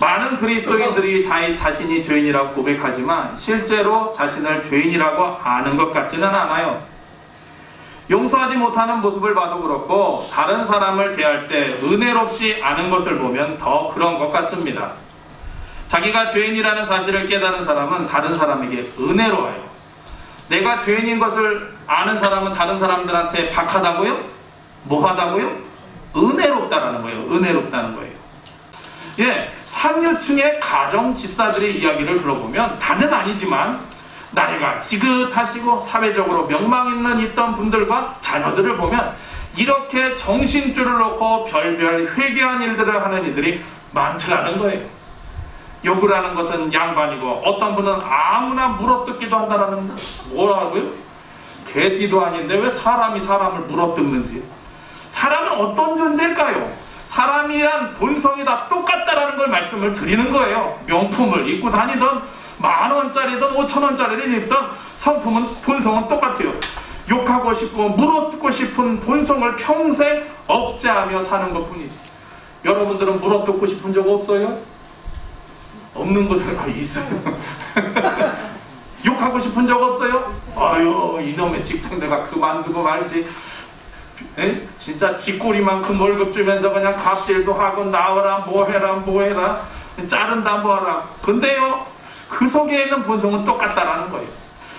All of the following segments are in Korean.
많은 그리스도인들이 자, 자신이 죄인이라고 고백하지만 실제로 자신을 죄인이라고 아는 것 같지는 않아요. 용서하지 못하는 모습을 봐도 그렇고 다른 사람을 대할 때 은혜롭지 않은 것을 보면 더 그런 것 같습니다. 자기가 죄인이라는 사실을 깨달은 사람은 다른 사람에게 은혜로워요. 내가 죄인인 것을 아는 사람은 다른 사람들한테 박하다고요? 뭐하다고요? 은혜롭다라는 거예요. 은혜롭다는 거예요. 예, 상류층의 가정 집사들의 이야기를 들어보면 다는 아니지만 나이가 지긋하시고 사회적으로 명망 있는 있던 분들과 자녀들을 보면 이렇게 정신줄을 놓고 별별 회개한 일들을 하는 이들이 많더라는 거예요. 욕을 하는 것은 양반이고 어떤 분은 아무나 물어뜯기도 한다라는 뭐라고요? 개띠도 아닌데 왜 사람이 사람을 물어뜯는지 사람은 어떤 존재일까요? 사람이란 본성이 다 똑같다라는 걸 말씀을 드리는 거예요. 명품을 입고 다니던 만 원짜리든 오천 원짜리든 입던 성품은 본성은 똑같아요. 욕하고 싶고 물어뜯고 싶은 본성을 평생 억제하며 사는 것뿐이지. 여러분들은 물어뜯고 싶은 적 없어요? 없는 거들 아, 있어요. 욕하고 싶은 적 없어요? 아유 이놈의 직장 내가 그만두고 말지. 에? 진짜 쥐꼬리만큼 월급 주면서 그냥 갑질도 하고 나와라 뭐해라 뭐해라 자른다 뭐하라. 근데요 그 속에 있는 본성은 똑같다라는 거예요.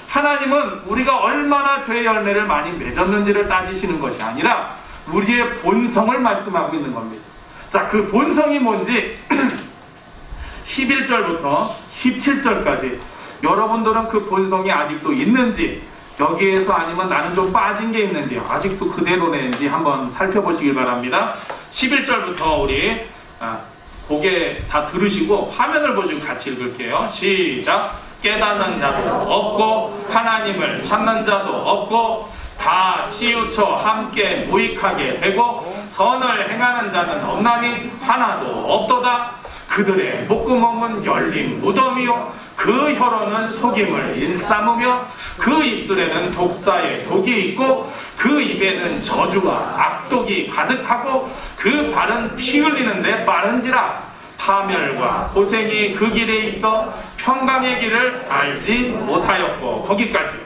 하나님은 우리가 얼마나 죄의 열매를 많이 맺었는지를 따지시는 것이 아니라 우리의 본성을 말씀하고 있는 겁니다. 자, 그 본성이 뭔지 11절부터 17절까지 여러분들은 그 본성이 아직도 있는지 여기에서 아니면 나는 좀 빠진 게 있는지 아직도 그대로인지 한번 살펴보시길 바랍니다. 11절부터 우리 아, 고개 다 들으시고 화면을 보시고 같이 읽을게요. 시작. 깨닫는 자도 없고 하나님을 찾는 자도 없고 다 치우쳐 함께 무익하게 되고 선을 행하는 자는 없나니 하나도 없도다. 그들의 목구멍은 열린 무덤이요 그 혀로는 속임을 일삼으며 그 입술에는 독사의 독이 있고 그 입에는 저주와 악독이 가득하고 그 발은 피 흘리는데 빠른지라 파멸과 고생이 그 길에 있어 평강의 길을 알지 못하였고 거기까지요.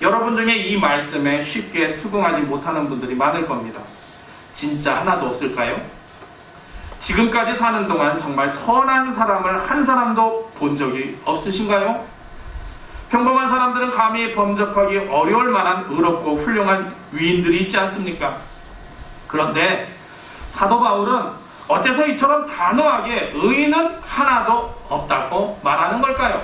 여러분 중에 이 말씀에 쉽게 수긍하지 못하는 분들이 많을 겁니다. 진짜 하나도 없을까요? 지금까지 사는 동안 정말 선한 사람을 한 사람도 본 적이 없으신가요? 평범한 사람들은 감히 범접하기 어려울 만한 의롭고 훌륭한 위인들이 있지 않습니까? 그런데 사도 바울은 어째서 이처럼 단호하게 의인은 하나도 없다고 말하는 걸까요?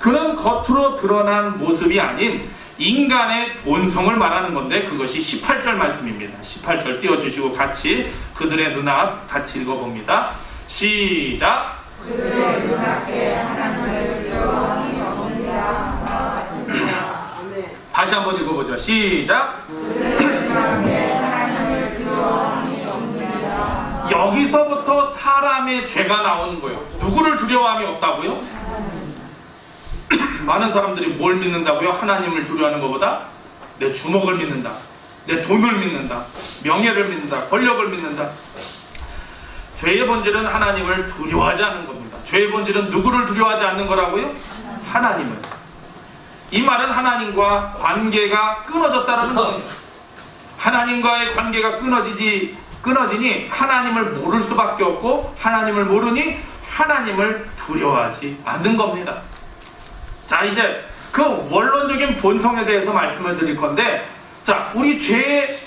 그는 겉으로 드러난 모습이 아닌 인간의 본성을 말하는 건데 그것이 18절 말씀입니다. 18절 띄워주시고 같이 그들의 눈앞 같이 읽어봅니다. 시작. 그들의 눈앞에 다시 한번 읽어보죠. 시작. 여기서부터 사람의 죄가 나오는 거예요. 누구를 두려워함이 없다고요? 많은 사람들이 뭘 믿는다고요? 하나님을 두려워하는 것보다 내 주먹을 믿는다. 내 돈을 믿는다. 명예를 믿는다. 권력을 믿는다. 죄의 본질은 하나님을 두려워하지 않는 겁니다. 죄의 본질은 누구를 두려워하지 않는 거라고요? 하나님을. 이 말은 하나님과 관계가 끊어졌다는 거예요. 하나님과의 관계가 끊어지지 끊어지니 하나님을 모를 수밖에 없고 하나님을 모르니 하나님을 두려워하지 않는 겁니다. 자 이제 그 원론적인 본성에 대해서 말씀을 드릴 건데 자 우리 죄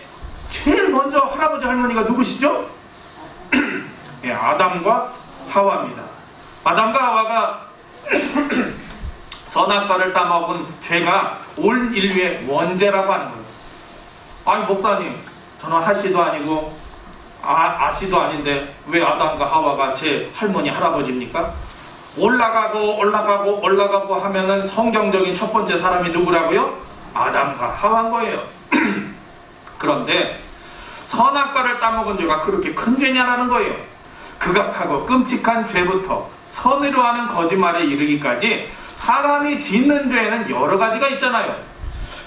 제일 먼저 할아버지 할머니가 누구시죠? 예, 아담과 하와입니다. 아담과 하와가 선악과를 따먹은 죄가 올 인류의 원죄라고 하는 거예요. 아니 목사님 저는 하씨도 아니고 아, 아씨도 아닌데 왜 아담과 하와가 제 할머니 할아버지입니까? 올라가고 올라가고 올라가고 하면은 성경적인 첫 번째 사람이 누구라고요? 아담과 하와인 거예요. 그런데 선악과를 따먹은 죄가 그렇게 큰 죄냐라는 거예요. 극악하고 끔찍한 죄부터 선의로 하는 거짓말에 이르기까지 사람이 짓는 죄에는 여러 가지가 있잖아요.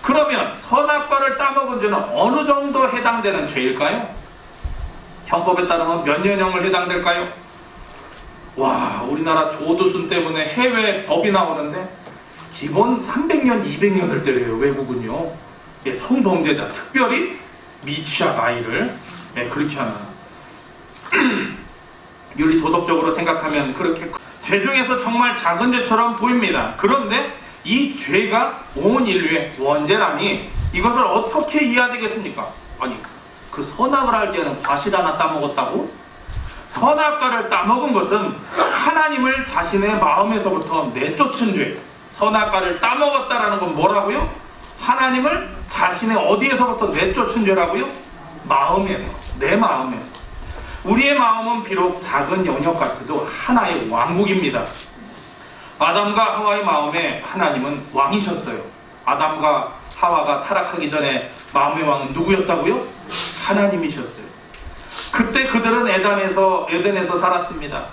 그러면 선악과를 따먹은 죄는 어느 정도 해당되는 죄일까요? 형법에 따르면 몇 년형을 해당될까요? 와, 우리나라 조두순 때문에 해외 법이 나오는데 기본 300년, 200년을 때려요, 외국은요. 예, 성범죄자, 특별히 미취학 아이를 예, 그렇게 하는. 윤리 도덕적으로 생각하면 그렇게 죄 중에서 정말 작은 죄처럼 보입니다. 그런데 이 죄가 온 인류의 원죄라니 이것을 어떻게 이해해야 되겠습니까? 아니 그 선악을 알기에는 과실 하나 따먹었다고? 선악과를 따먹은 것은 하나님을 자신의 마음에서부터 내쫓은 죄. 선악과를 따먹었다라는 건 뭐라고요? 하나님을 자신의 어디에서부터 내쫓은 죄라고요? 마음에서, 내 마음에서. 우리의 마음은 비록 작은 영역 같아도 하나의 왕국입니다. 아담과 하와의 마음에 하나님은 왕이셨어요. 아담과 하와가 타락하기 전에 마음의 왕은 누구였다고요? 하나님이셨어요. 그때 그들은 에덴에서 에덴에서 살았습니다.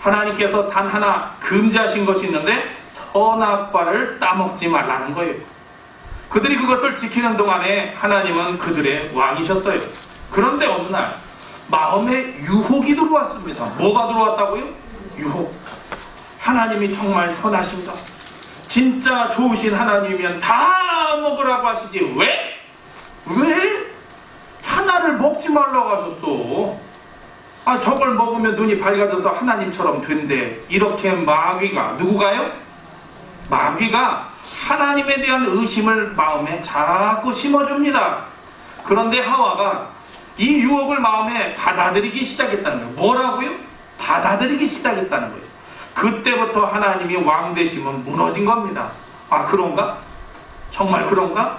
하나님께서 단 하나 금지하신 것이 있는데 선악과를 따먹지 말라는 거예요. 그들이 그것을 지키는 동안에 하나님은 그들의 왕이셨어요. 그런데 어느 날 마음에 유혹이 들어왔습니다. 뭐가 들어왔다고요? 유혹. 하나님이 정말 선하신가? 진짜 좋으신 하나님이면 다 먹으라고 하시지. 왜? 왜? 하나를 먹지 말라고 하셨어. 아, 저걸 먹으면 눈이 밝아져서 하나님처럼 된대. 이렇게 마귀가, 누구가요? 마귀가 하나님에 대한 의심을 마음에 자꾸 심어줍니다. 그런데 하와가 이 유혹을 마음에 받아들이기 시작했다는 거예요. 뭐라고요? 받아들이기 시작했다는 거예요. 그때부터 하나님이 왕 되심은 무너진 겁니다. 아, 그런가? 정말 그런가?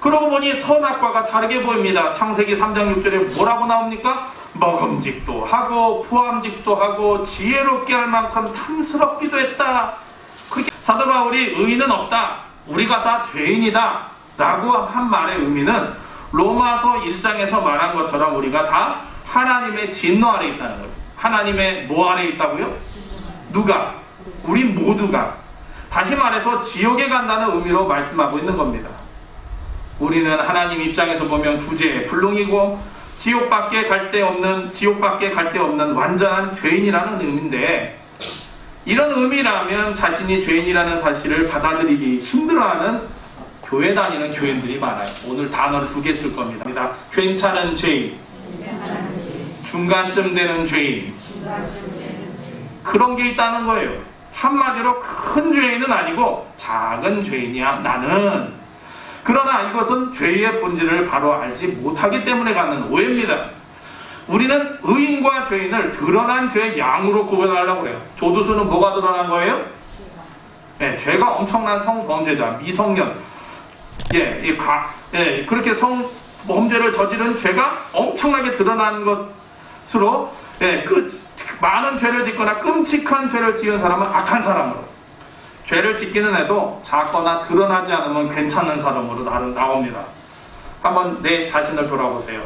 그러고 보니 선악과가 다르게 보입니다. 창세기 3장 6절에 뭐라고 나옵니까? 먹음직도 하고 포함직도 하고 지혜롭게 할 만큼 탐스럽기도 했다. 그게 사도 바울이 의인은 없다. 우리가 다 죄인이다. 라고 한 말의 의미는 로마서 1장에서 말한 것처럼 우리가 다 하나님의 진노 아래 있다는 거예요. 하나님의 뭐 아래 있다고요? 누가? 우리 모두가. 다시 말해서 지옥에 간다는 의미로 말씀하고 있는 겁니다. 우리는 하나님 입장에서 보면 구제, 불능이고 지옥밖에 갈 데 없는 지옥밖에 갈 데 없는 완전한 죄인이라는 의미인데 이런 의미라면 자신이 죄인이라는 사실을 받아들이기 힘들어하는 교회 다니는 교인들이 많아요. 오늘 단어를 두 개 쓸 겁니다. 괜찮은 죄인, 중간쯤 되는 죄인 그런 게 있다는 거예요. 한마디로 큰 죄인은 아니고 작은 죄인이야 나는. 그러나 이것은 죄의 본질을 바로 알지 못하기 때문에 갖는 오해입니다. 우리는 의인과 죄인을 드러난 죄의 양으로 구분하려고 그래요. 조두수는 뭐가 드러난 거예요? 네, 죄가 엄청난 성범죄자, 미성년. 예, 이 가, 예, 그렇게 성범죄를 저지른 죄가 엄청나게 드러난 것으로, 예, 그, 많은 죄를 짓거나 끔찍한 죄를 지은 사람은 악한 사람으로. 죄를 짓기는 해도 작거나 드러나지 않으면 괜찮은 사람으로 나는 나옵니다. 한번 내 자신을 돌아보세요.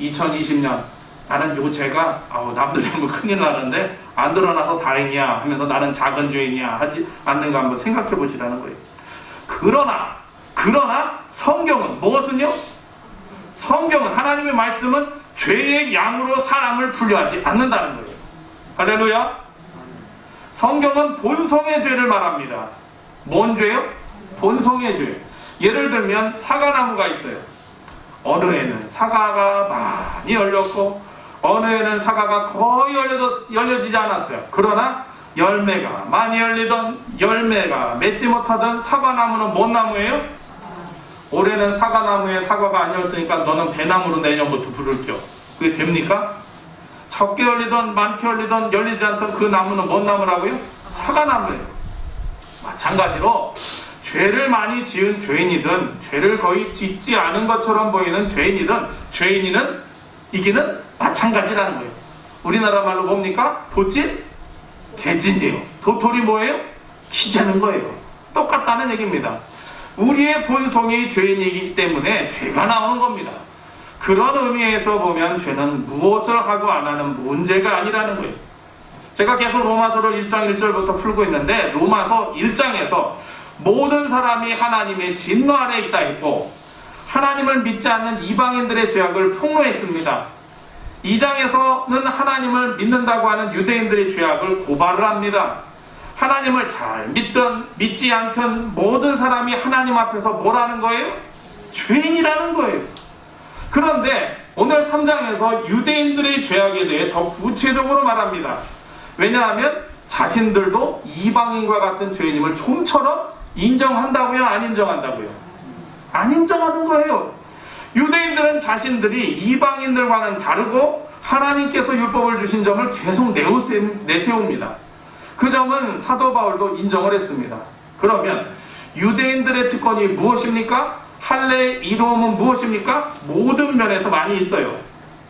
2020년 나는 요 죄가 아우 남들이 하면 큰일 나는데 안 드러나서 다행이야 하면서 나는 작은 죄인이야 하지 않는가 한번 생각해 보시라는 거예요. 그러나 그러나 성경은 무엇은요? 성경은 하나님의 말씀은 죄의 양으로 사람을 분류하지 않는다는 거예요. 할렐루야. 성경은 본성의 죄를 말합니다. 뭔 죄요? 본성의 죄. 예를 들면 사과나무가 있어요. 어느 해는 사과가 많이 열렸고 어느 해는 사과가 거의 열려져, 열려지지 않았어요. 그러나 열매가 많이 열리던 열매가 맺지 못하던 사과나무는 뭔 나무예요? 올해는 사과나무에 사과가 안 열었으니까 너는 배나무로 내년부터 부를게요. 그게 됩니까? 적게 열리던 많게 열리던 열리지 않던 그 나무는 뭔 나무라고요? 사과나무예요. 마찬가지로 죄를 많이 지은 죄인이든 죄를 거의 짓지 않은 것처럼 보이는 죄인이든 죄인이는 이기는 마찬가지라는 거예요. 우리나라 말로 뭡니까? 도찐? 개찐이에요. 도토리 뭐예요? 키재는 거예요. 똑같다는 얘기입니다. 우리의 본성이 죄인이기 때문에 죄가 나오는 겁니다. 그런 의미에서 보면 죄는 무엇을 하고 안 하는 문제가 아니라는 거예요. 제가 계속 로마서를 1장 1절부터 풀고 있는데 로마서 1장에서 모든 사람이 하나님의 진노 아래 있다 했고 하나님을 믿지 않는 이방인들의 죄악을 폭로했습니다. 2장에서는 하나님을 믿는다고 하는 유대인들의 죄악을 고발을 합니다. 하나님을 잘 믿든 믿지 않든 모든 사람이 하나님 앞에서 뭐라는 거예요? 죄인이라는 거예요. 그런데 오늘 3장에서 유대인들의 죄악에 대해 더 구체적으로 말합니다. 왜냐하면 자신들도 이방인과 같은 죄인임을 좀처럼 인정한다고요? 안 인정한다고요? 안 인정하는 거예요. 유대인들은 자신들이 이방인들과는 다르고 하나님께서 율법을 주신 점을 계속 내세웁니다. 그 점은 사도 바울도 인정을 했습니다. 그러면 유대인들의 특권이 무엇입니까? 할례의 이로움은 무엇입니까? 모든 면에서 많이 있어요.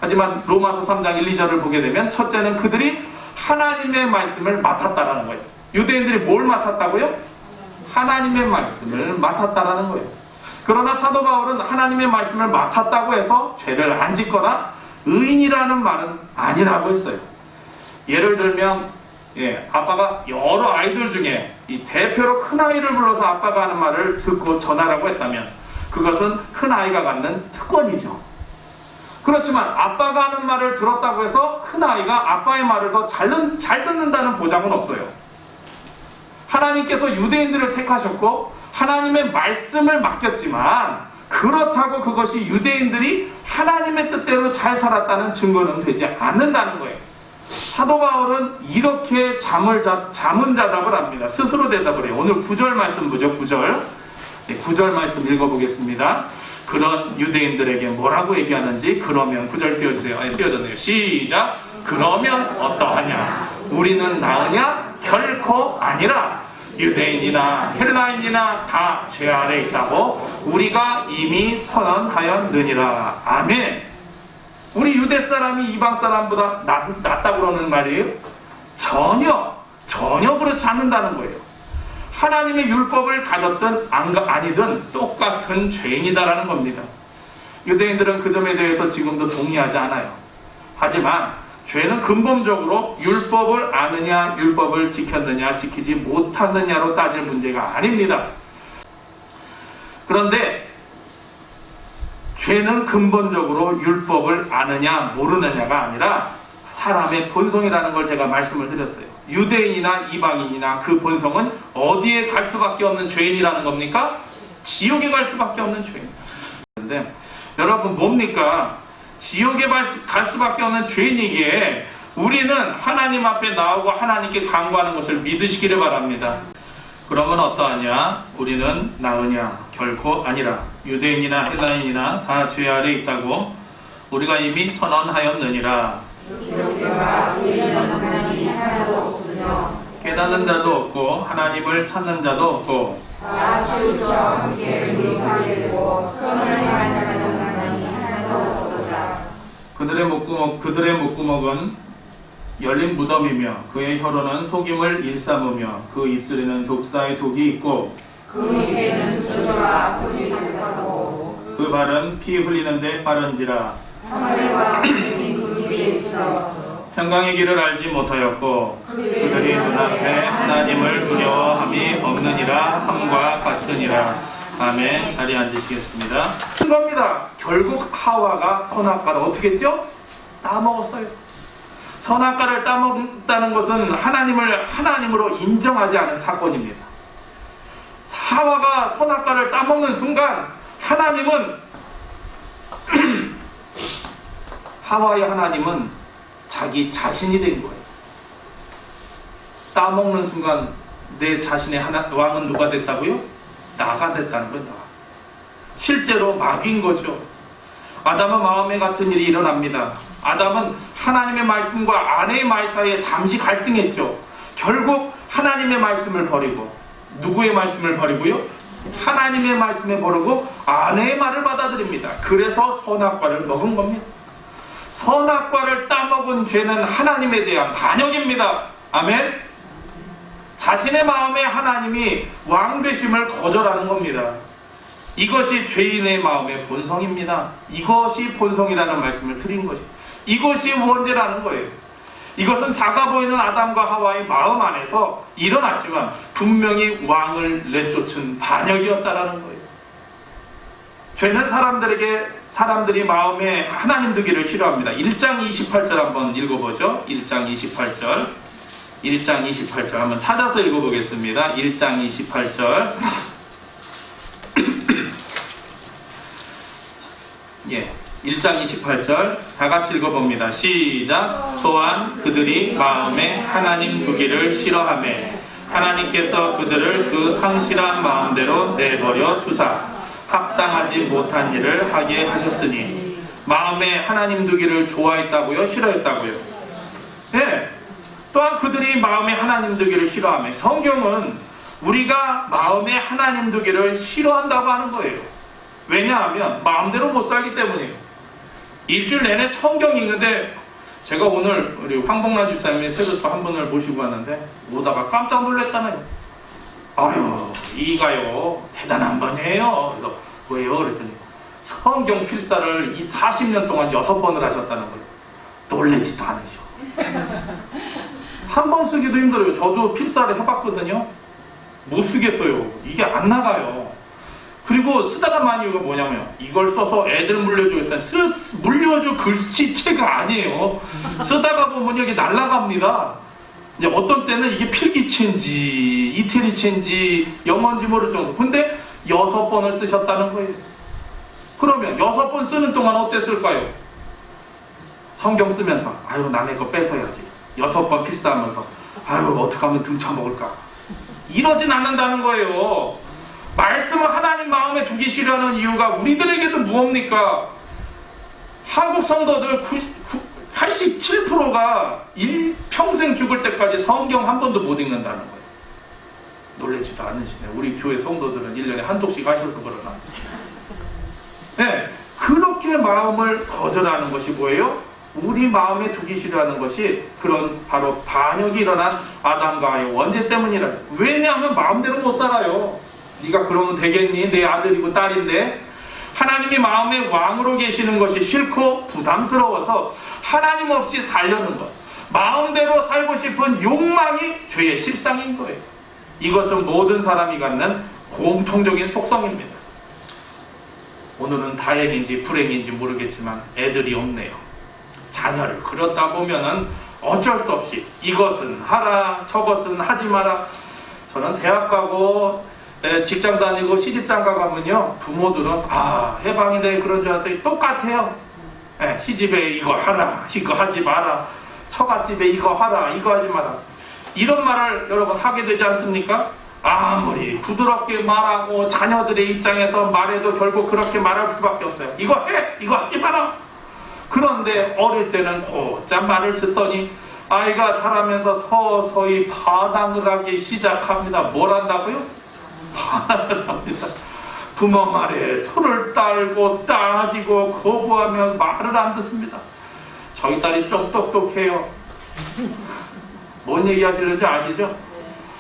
하지만 로마서 3장 1, 2절을 보게 되면 첫째는 그들이 하나님의 말씀을 맡았다라는 거예요. 유대인들이 뭘 맡았다고요? 하나님의 말씀을 맡았다라는 거예요. 그러나 사도 바울은 하나님의 말씀을 맡았다고 해서 죄를 안 짓거나 의인이라는 말은 아니라고 했어요. 예를 들면 예, 아빠가 여러 아이들 중에 이 대표로 큰 아이를 불러서 아빠가 하는 말을 듣고 전하라고 했다면 그것은 큰 아이가 갖는 특권이죠. 그렇지만 아빠가 하는 말을 들었다고 해서 큰 아이가 아빠의 말을 더잘잘 듣는다는 보장은 없어요. 하나님께서 유대인들을 택하셨고 하나님의 말씀을 맡겼지만 그렇다고 그것이 유대인들이 하나님의 뜻대로 잘 살았다는 증거는 되지 않는다는 거예요. 사도 바울은 이렇게 잠을 자, 자문자답을 합니다. 스스로 대답을 해요. 오늘 9절 말씀 보죠. 9절. 네, 9절 말씀 읽어보겠습니다. 그런 유대인들에게 뭐라고 얘기하는지 그러면 9절 띄워주세요. 아니, 띄워졌네요. 시작. 그러면 어떠하냐? 우리는 나으냐? 결코 아니라 유대인이나 헬라인이나 다 죄 아래 있다고 우리가 이미 선언하였느니라. 아멘. 우리 유대 사람이 이방 사람보다 낫, 낫다고 그러는 말이에요? 전혀, 전혀 그렇지 않는다는 거예요. 하나님의 율법을 가졌든 아니든 똑같은 죄인이다라는 겁니다. 유대인들은 그 점에 대해서 지금도 동의하지 않아요. 하지만 죄는 근본적으로 율법을 아느냐, 율법을 지켰느냐, 지키지 못하느냐로 따질 문제가 아닙니다. 그런데 죄는 근본적으로 율법을 아느냐 모르느냐가 아니라 사람의 본성이라는 걸 제가 말씀을 드렸어요. 유대인이나 이방인이나 그 본성은 어디에 갈 수밖에 없는 죄인이라는 겁니까? 지옥에 갈 수밖에 없는 죄인. 근데 여러분 뭡니까? 지옥에 갈 수밖에 없는 죄인이기에 우리는 하나님 앞에 나오고 하나님께 간구하는 것을 믿으시기를 바랍니다. 그러면 어떠하냐? 우리는 나으냐? 결코 아니라 유대인이나 헬라인이나 다 죄 아래 있다고 우리가 이미 선언하였느니라. 깨닫는 자도 없고 하나님을 찾는 자도 없고 다 치우쳐 함께 무익하게 되고 선을 행하는 자는 하나님이 하나도 없도다. 그들의 목구멍 그들의 목구멍은 열린 무덤이며 그의 혀로는 속임을 일삼으며 그 입술에는 독사의 독이 있고 그 입에는 저주와 불이 가득하고 그 발은 피 흘리는데 빠른지라 하늘과 그 입에 있어 평강의 길을 알지 못하였고 그들이 눈앞에 하나님을 두려워함이 없느니라 함과 같으니라. 아멘. 자리에 앉으시겠습니다. 이겁니다. 결국 하와가 선악과를 어떻게 했죠? 따먹었어요. 선악과를 따먹었다는 것은 하나님을 하나님으로 인정하지 않은 사건입니다. 하와가 선악과를 따먹는 순간 하나님은 하와의 하나님은 자기 자신이 된 거예요. 따먹는 순간 내 자신의 하나, 왕은 누가 됐다고요? 나가 됐다는 거예요. 나. 실제로 마귀인 거죠. 아담은 마음에 같은 일이 일어납니다. 아담은 하나님의 말씀과 아내의 말 사이에 잠시 갈등했죠. 결국 하나님의 말씀을 버리고 누구의 말씀을 버리고요? 하나님의 말씀에 버리고 아내의 말을 받아들입니다. 그래서 선악과를 먹은 겁니다. 선악과를 따먹은 죄는 하나님에 대한 반역입니다. 아멘. 자신의 마음에 하나님이 왕 되심을 거절하는 겁니다. 이것이 죄인의 마음의 본성입니다. 이것이 본성이라는 말씀을 드린 것이. 이것이 원죄라는 거예요. 이것은 작아 보이는 아담과 하와의 마음 안에서 일어났지만 분명히 왕을 내쫓은 반역이었다라는 거예요. 죄는 사람들에게 사람들이 마음에 하나님 두기를 싫어합니다. 1장 28절 한번 읽어보죠. 1장 28절. 1장 28절 한번 찾아서 읽어보겠습니다. 1장 28절. 예. 1장 28절 다 같이 읽어봅니다. 시작. 또한 그들이 마음에 하나님 두기를 싫어하매 하나님께서 그들을 그 상실한 마음대로 내버려 두사 합당하지 못한 일을 하게 하셨으니 마음에 하나님 두기를 좋아했다고요? 싫어했다고요? 네. 또한 그들이 마음에 하나님 두기를 싫어하며 성경은 우리가 마음에 하나님 두기를 싫어한다고 하는 거예요. 왜냐하면 마음대로 못 살기 때문이에요. 일주일 내내 성경 읽는데 제가 오늘 우리 황복란 집사님이 새벽부터 한 분을 모시고 왔는데 오다가 깜짝 놀랐잖아요. 아유 이가요 대단한 분이에요. 그래서 왜요? 그랬더니 성경 필사를 이 40년 동안 여섯 번을 하셨다는 거예요. 놀래지도 않으셔. 한 번 쓰기도 힘들어요. 저도 필사를 해봤거든요. 못 쓰겠어요. 이게 안 나가요. 그리고 쓰다가 많이 이유가 뭐냐면 이걸 써서 애들 물려주겠다. 쓰, 물려줄 글씨체가 아니에요. 쓰다가 보면 여기 날라갑니다. 이제 어떤 때는 이게 필기체인지 이태리체인지 영어인지 모를 정도. 근데 여섯 번을 쓰셨다는 거예요. 그러면 여섯 번 쓰는 동안 어땠을까요? 성경 쓰면서 아유 남의 거 뺏어야지. 여섯 번 필사하면서 아유 어떡하면 등쳐먹을까. 이러진 않는다는 거예요. 말씀을 하나님 마음에 두기 싫어하는 이유가 우리들에게도 무엇입니까? 한국 성도들 87%가 평생 죽을 때까지 성경 한 번도 못 읽는다는 거예요. 놀래지도 않으시네. 우리 교회 성도들은 1년에 한 통씩 하셔서 그러나. 네, 그렇게 마음을 거절하는 것이 뭐예요? 우리 마음에 두기 싫어하는 것이 그런 바로 반역이 일어난 아담과의 원죄 때문이라. 왜냐하면 마음대로 못 살아요. 네가 그러면 되겠니? 내 아들이고 딸인데 하나님이 마음에 왕으로 계시는 것이 싫고 부담스러워서 하나님 없이 살려는 것. 마음대로 살고 싶은 욕망이 죄의 실상인 거예요. 이것은 모든 사람이 갖는 공통적인 속성입니다. 오늘은 다행인지 불행인지 모르겠지만 애들이 없네요. 자녀를 그렸다 보면은 어쩔 수 없이 이것은 하라, 저것은 하지 마라. 저는 대학 가고 에, 직장 다니고 시집 장가 가면요 부모들은 아 해방이네 그런 줄 알았더니 똑같아요. 예, 시집에 이거 하라, 이거 하지 마라. 처갓집에 이거 하라, 이거 하지 마라. 이런 말을 여러분 하게 되지 않습니까? 아무리 부드럽게 말하고 자녀들의 입장에서 말해도 결국 그렇게 말할 수밖에 없어요. 이거 해, 이거 하지 마라. 그런데 어릴 때는 곧장 말을 듣더니 아이가 자라면서 서서히 반항을 하기 시작합니다. 뭘 한다고요? 부모 말에 토를 딸고 따지고 거부하면 말을 안 듣습니다. 저희 딸이 좀 똑똑해요. 뭔 얘기 하시는지 아시죠?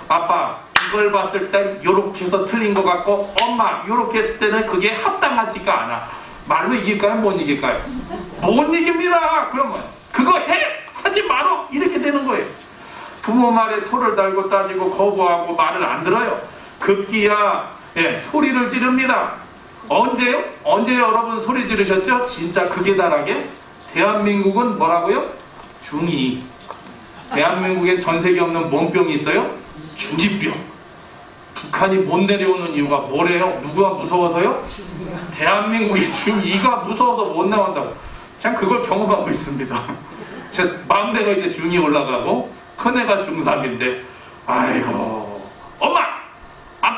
아빠 이걸 봤을 땐 요렇게 해서 틀린 것 같고 엄마 요렇게 했을 때는 그게 합당하지가 않아. 말로 이길까요? 못 이길까요? 못 이깁니다. 그러면 그거 해! 하지 말어! 이렇게 되는 거예요. 부모 말에 토를 달고 따지고 거부하고 말을 안 들어요. 급기야 예, 소리를 지릅니다. 언제요? 언제 여러분 소리 지르셨죠? 진짜 극에 달하게 대한민국은 뭐라고요? 중2 대한민국에 전세계 없는 뭔 병이 있어요? 중이병 북한이 못 내려오는 이유가 뭐래요? 누가 무서워서요? 대한민국이 중2가 무서워서 못 나온다고 그냥 그걸 경험하고 있습니다 제 막내가 이제 중2 올라가고 큰애가 중3인데 아이고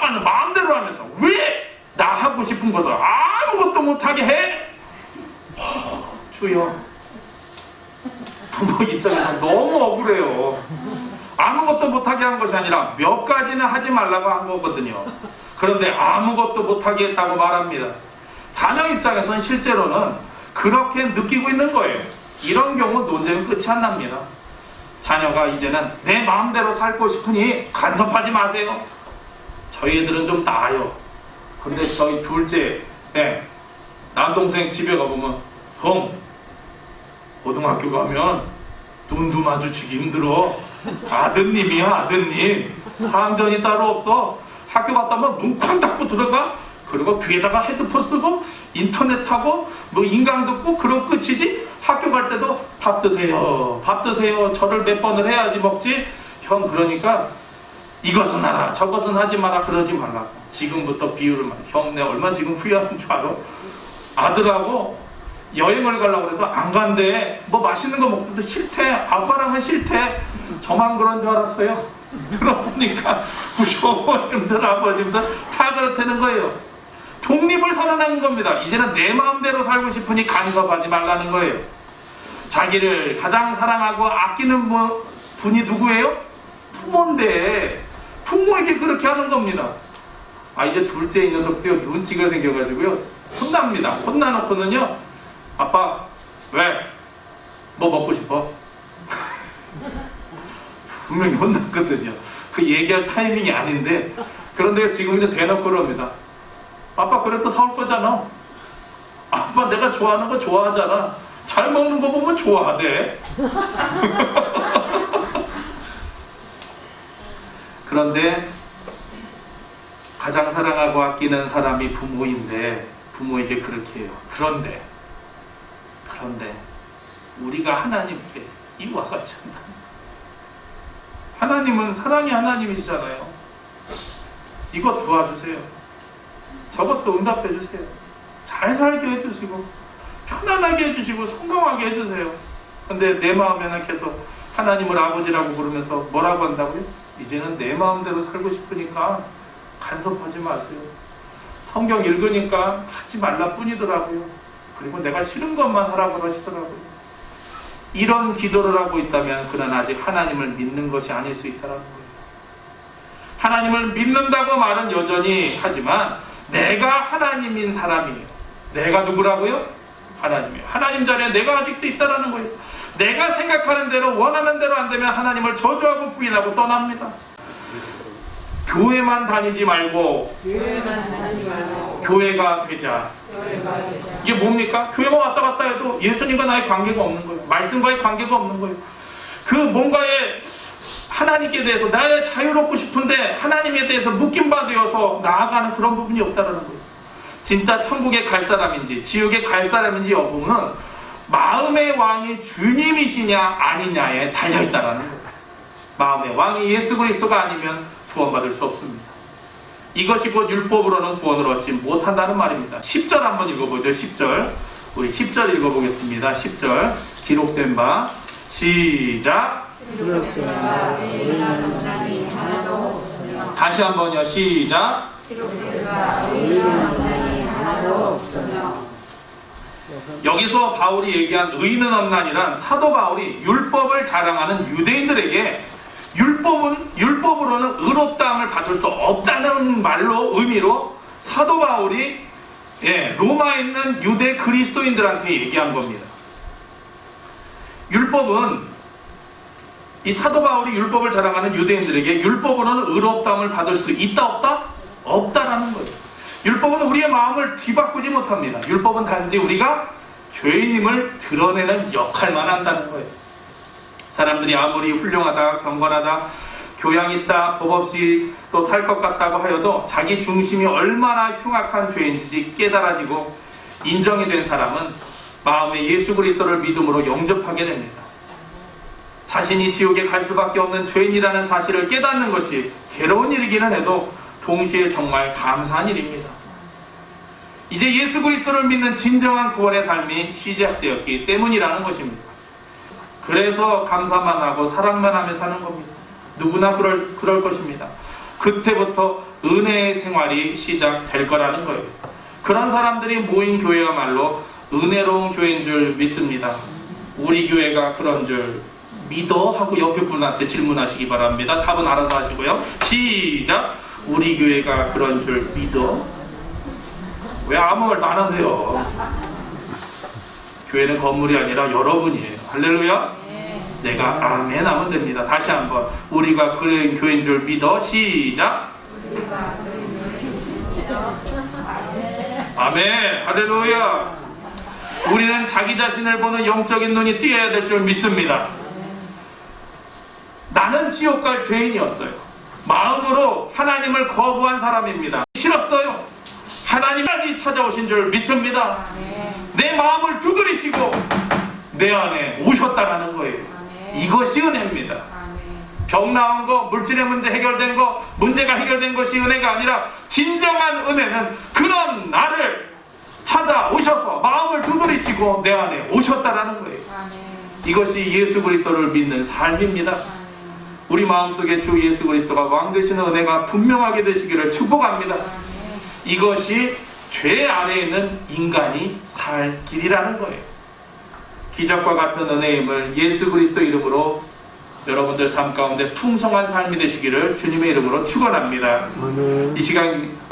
아빠는 마음대로 하면서 왜 나 하고 싶은 것을 아무것도 못하게 해? 허, 주여. 부모 입장에서 너무 억울해요. 아무것도 못하게 한 것이 아니라 몇 가지는 하지 말라고 한 거거든요. 그런데 아무것도 못하게 했다고 말합니다. 자녀 입장에서는 실제로는 그렇게 느끼고 있는 거예요. 이런 경우 논쟁은 끝이 안 납니다. 자녀가 이제는 내 마음대로 살고 싶으니 간섭하지 마세요 저희 애들은 좀 나아요. 근데 저희 둘째, 네, 남동생 집에 가보면, 형, 고등학교 가면 눈도 마주치기 힘들어. 아드님이야, 아드님. 상전이 따로 없어. 학교 갔다 오면 눈쾅 닫고 들어가. 그리고 귀에다가 헤드폰 쓰고 인터넷 하고 뭐 인강 듣고 그럼 끝이지 학교 갈 때도 밥 드세요 밥 드세요 저를 몇 번을 해야지 먹지 형 그러니까 이것은 하라. 저것은 하지 마라. 그러지 말라고 지금부터 비유를 말해 형내 얼마 지금 후회하는 줄 알아? 아들하고 여행을 가려고 그래도 안 간대. 뭐 맛있는 거 먹기도 싫대. 아빠랑은 싫대. 저만 그런 줄 알았어요. 들어보니까 어머님들 아버님들. 다 그렇다는 거예요. 독립을 선언하는 겁니다. 이제는 내 마음대로 살고 싶으니 간섭하지 말라는 거예요. 자기를 가장 사랑하고 아끼는 뭐- 분이 누구예요? 부모인데 부모에게 그렇게 하는 겁니다. 아 이제 둘째 이 녀석도요 눈치가 생겨가지고요. 혼납니다. 혼나놓고는요 아빠 왜? 뭐 먹고 싶어? 분명히 혼났거든요. 그 얘기할 타이밍이 아닌데. 그런데 지금 이제 대놓고 그럽니다. 아빠 그래도 사올 거잖아. 아빠 내가 좋아하는 거 좋아하잖아. 잘 먹는 거 보면 좋아하대 그런데 가장 사랑하고 아끼는 사람이 부모인데 부모에게 그렇게 해요. 그런데 그런데 우리가 하나님께 이와 같이 한다. 하나님은 사랑의 하나님이시잖아요. 이것 도와주세요. 저것도 응답해 주세요. 잘 살게 해주시고 편안하게 해주시고 성공하게 해주세요. 근데 내 마음에는 계속 하나님을 아버지라고 부르면서 뭐라고 한다고요? 이제는 내 마음대로 살고 싶으니까 간섭하지 마세요. 성경 읽으니까 하지 말라 뿐이더라고요. 그리고 내가 싫은 것만 하라고 그러시더라고요. 이런 기도를 하고 있다면 그는 아직 하나님을 믿는 것이 아닐 수 있다는 거예요. 하나님을 믿는다고 말은 여전히 하지만 내가 하나님인 사람이에요. 내가 누구라고요? 하나님이에요. 하나님 자리에 내가 아직도 있다라는 거예요. 내가 생각하는 대로 원하는 대로 안 되면 하나님을 저주하고 부인하고 떠납니다. 교회만 다니지 말고 교회만 다니지 말고 교회가 되자. 교회가 되자. 이게 뭡니까? 교회만 왔다 갔다 해도 예수님과 나의 관계가 없는 거예요. 말씀과의 관계가 없는 거예요. 그 뭔가에 하나님께 대해서 나의 자유롭고 싶은데 하나님에 대해서 묶임 바 되어서 나아가는 그런 부분이 없다는 거예요. 진짜 천국에 갈 사람인지 지옥에 갈 사람인지 여부는 마음의 왕이 주님이시냐 아니냐에 달려있다라는. 마음의 왕이 예수 그리스도가 아니면 구원받을 수 없습니다. 이것이 곧 율법으로는 구원을 얻지 못한다는 말입니다. 10절 한번 읽어보죠. 10절. 우리 10절 읽어보겠습니다. 10절. 기록된 바. 시작. 다시 한번요. 시작. 기록된 바 의인한 자니 하나도 없으며 여기서 바울이 얘기한 의인은 없나니란 사도 바울이 율법을 자랑하는 유대인들에게 율법은 율법으로는 의롭다함을 받을 수 없다는 말로 의미로 사도 바울이 예, 로마에 있는 유대 그리스도인들한테 얘기한 겁니다. 율법은 이 사도 바울이 율법을 자랑하는 유대인들에게 율법으로는 의롭다함을 받을 수 있다 없다? 없다라는 거예요. 율법은 우리의 마음을 뒤바꾸지 못합니다. 율법은 단지 우리가 죄인임을 드러내는 역할만 한다는 거예요. 사람들이 아무리 훌륭하다, 경건하다, 교양 있다, 법 없이 또 살 것 같다고 하여도 자기 중심이 얼마나 흉악한 죄인인지 깨달아지고 인정이 된 사람은 마음에 예수 그리스도를 믿음으로 영접하게 됩니다. 자신이 지옥에 갈 수밖에 없는 죄인이라는 사실을 깨닫는 것이 괴로운 일이기는 해도 동시에 정말 감사한 일입니다. 이제 예수 그리스도를 믿는 진정한 구원의 삶이 시작되었기 때문이라는 것입니다. 그래서 감사만 하고 사랑만 하며 사는 겁니다. 누구나 그럴, 그럴 것입니다. 그때부터 은혜의 생활이 시작될 거라는 거예요. 그런 사람들이 모인 교회야말로 은혜로운 교회인 줄 믿습니다. 우리 교회가 그런 줄 믿어? 하고 옆에 분한테 질문하시기 바랍니다. 답은 알아서 하시고요. 시작! 우리 교회가 그런 줄 믿어? 왜 아무 말도 안 하세요? 교회는 건물이 아니라 여러분이에요. 할렐루야! 내가 아멘 하면 됩니다. 다시 한번. 우리가 그런 교회인 줄 믿어. 시작! 아멘. 할렐루야. 우리는 자기 자신을 보는 영적인 눈이 띄어야 될 줄 믿습니다. 나는 지옥 갈 죄인이었어요. 마음으로 하나님을 거부한 사람입니다. 싫었어요. 하나님까지 찾아오신 줄 믿습니다. 내 마음을 두드리시고 내 안에 오셨다라는 거예요. 이것이 은혜입니다. 병 나은 거, 물질의 문제 해결된 거, 문제가 해결된 것이 은혜가 아니라 진정한 은혜는 그런 나를 찾아오셔서 마음을 두드리시고 내 안에 오셨다라는 거예요. 이것이 예수 그리스도를 믿는 삶입니다. 우리 마음속에 주 예수 그리스도가 왕 되시는 은혜가 분명하게 되시기를 축복합니다. 이것이 죄 아래에 있는 인간이 살 길이라는 거예요. 기적과 같은 은혜임을 예수 그리스도 이름으로 여러분들 삶 가운데 풍성한 삶이 되시기를 주님의 이름으로 축원합니다. 이 시간